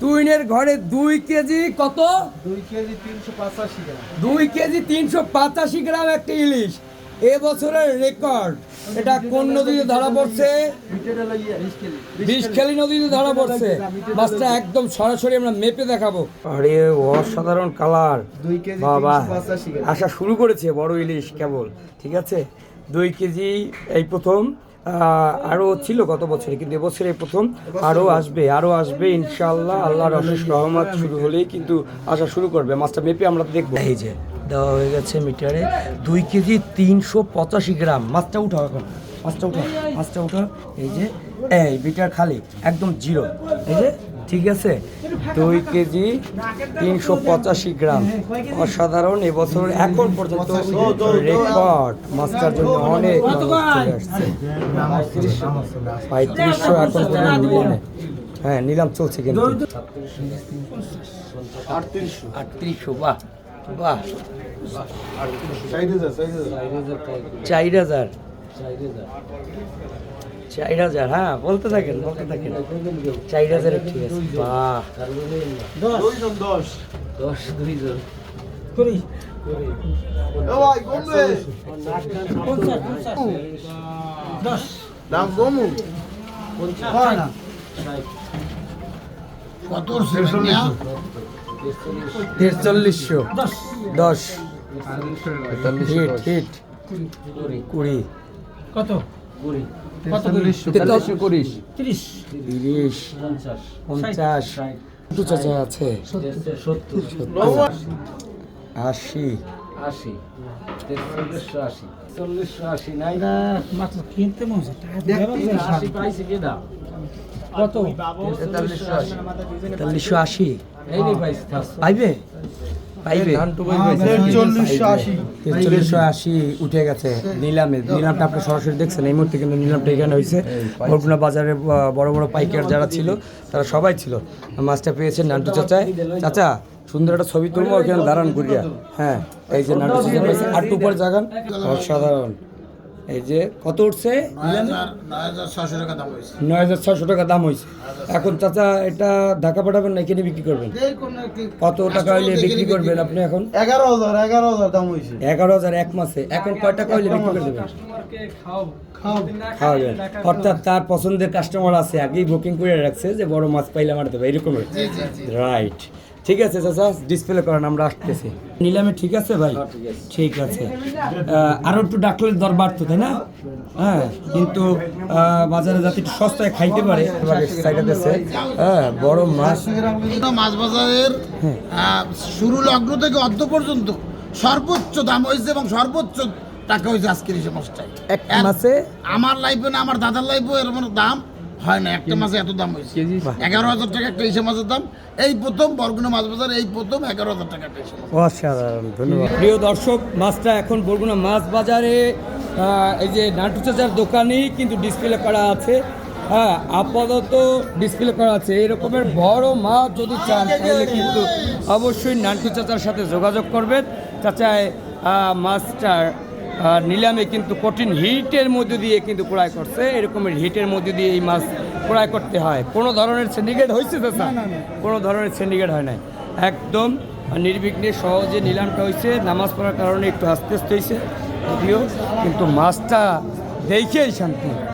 তুইনের ঘরে দুই কেজি কত? দুই কেজি তিনশো পঁচাশি গ্রাম। দুই কেজি তিনশো পঁচাশি গ্রাম একটা ইলিশ। এ বছরের রেকর্ড। এটা কোন নদীতে ধরা পড়ছে? বিষখালী নদীতে ধরা পড়ছে। মাছটা একদম সরাসরি আমরা মেপে দেখাবো। আরে অসাধারণ কালার। বাবা আসা শুরু করেছে বড় ইলিশ কেবল। ঠিক আছে? দুই কেজি এই প্রথম। আহ, আরও ছিল গত বছরে কিন্তু এবছরে প্রথম আরও আসবে আরও আসবে ইনশাআল্লাহ। আল্লাহর অশেষ রহমত শুরু হলেই কিন্তু আসা শুরু করবে। মাছটা মেপে আমরা দেখব। এই যে দেওয়া হয়ে গেছে মিটারে দুই কেজি তিনশো পঁচাশি গ্রাম। মাছটা উঠাও এখন। মাছটা উঠাও মাছটা উঠাও। এই যে এই মিটার খালি একদম জিরো। এই যে ঠিক আছে? দুই কেজি তিনশো পঁচাশি গ্রাম। অসাধারণ এবছর এখন পর্যন্ত রেকর্ড মাছটার জন্য অনেক পঁয়ত্রিশশো এখন পর্যন্ত নিলামে হ্যাঁ নিলাম চলছে কিন্তু। আটত্রিশশো বাহ বাহ। চার হাজার। চার হাজার হ্যাঁ বলতে থাকেন বলতে থাকেন। চার হাজারের ঠিক আছে। বাহ। দশ। দশ। দুইজন। ভাই কমবে। দাম কমু। না। তেরচল্লিশশো দশ। হিট হিট। কুড়ি। কত? তেতাল্লিশশো কুড়ি তিরিশ। তিরিশ পঞ্চাশ। দু চাচা আছে। আশি। আশি। চল্লিশশো আশি। চল্লিশশো আশি নাই মাত্র কিনতে মজা আশি পাইছে কেডা কত? তেতাল্লিশশো আশি। তেতাল্লিশশো আশি। এই নি পাইছে থাক। পাইবে? পাইবে চল্লিশশো আশি। উঠে গেছে। নিলামে নিলামটা আপনি সরাসরি দেখছেন এই মুহূর্তে কিন্তু নিলামটা এখানে হয়েছে। বরগুনা বাজারে বড় বড় পাইকার যারা ছিল তারা সবাই ছিল। মাছটা পেয়েছে নান্টু চাচায় চাচা সুন্দর একটা ছবি তুলবো ওখানে দাঁড়ান ঘুরিয়া। হ্যাঁ এই যে নান্টু চাচা পেয়েছে আটটু উপর জাগান। অসাধারণ। এই যে কত উঠছে? নয় হাজার ছশো টাকা দাম হয়েছে। এখন চাচা এটা ঢাকা পাঠাবেন না এখানে বিক্রি করবেন? কত টাকা হইলে বিক্রি করবেন আপনি এখন? এগারো হাজার এগারো হাজার দাম হয়েছে। এগারো হাজার এক মাসে। এখন কয় টাকা হইলে বিক্রি করে দেবেন? খাওয়াবেন অর্থাৎ তার পছন্দের কাস্টমার আছে আগেই বুকিং করে রাখছে যে বড় মাছ পাইলে আমার দেবে। এরকম রাইট ঠিক আছে চাচা ডিসপ্লে করেন আমরা আসতেছি নিলামে ঠিক আছে ভাই? ঠিক আছে। আহ, আরও একটু ডাকলে দরবার তো তাই না? হ্যাঁ কিন্তু বাজারে যাতে একটু সস্তায় খাইতে পারে সাইডে হ্যাঁ বড় মাছ। মাছ বাজারের আহ, শুরু লগ্ন থেকে অর্ধ পর্যন্ত সর্বোচ্চ দাম হয়েছে এবং সর্বোচ্চ টাকা হয়েছে আজকের এই মাছটাই। এক মাসে আমার লাইফে না আমার দাদার লাইফে এরকম দাম হয় না একটা মাসে এত দাম হয়েছে। এগারো হাজার টাকা একটা ইসে মাছের দাম। এই প্রথম বরগুনা মাছ বাজার এই প্রথম এগারো হাজার টাকা একটা অসাধারণ ধন্যবাদ। প্রিয় দর্শক মাছটা এখন বরগুনা মাছ বাজারে এই যে নাটু চাচার দোকানেই কিন্তু ডিসপ্লে করা আছে। হ্যাঁ আপাতত ডিসপ্লে করা আছে। এরকমের বড় মাছ যদি চান তাহলে কিন্তু অবশ্যই নান্টু চাচার সাথে যোগাযোগ করবেন। চাচায় আহ, মাছটার নিলামে কিন্তু কঠিন হিটের মধ্যে দিয়ে কিন্তু ক্রয় করছে। এরকমের হিটের মধ্যে দিয়ে এই মাছ ক্রয় করতে হয়। কোনো ধরনের সিন্ডিকেট হয়েছে তো স্যার? কোনো ধরনের সিন্ডিকেট হয় নাই। একদম নির্বিঘ্নে সহজে নিলামটা হয়েছে নামাজ পড়ার কারণে একটু আস্তে আস্তে হয়েছে যদিও কিন্তু মাছটা দেখেই শান্তি।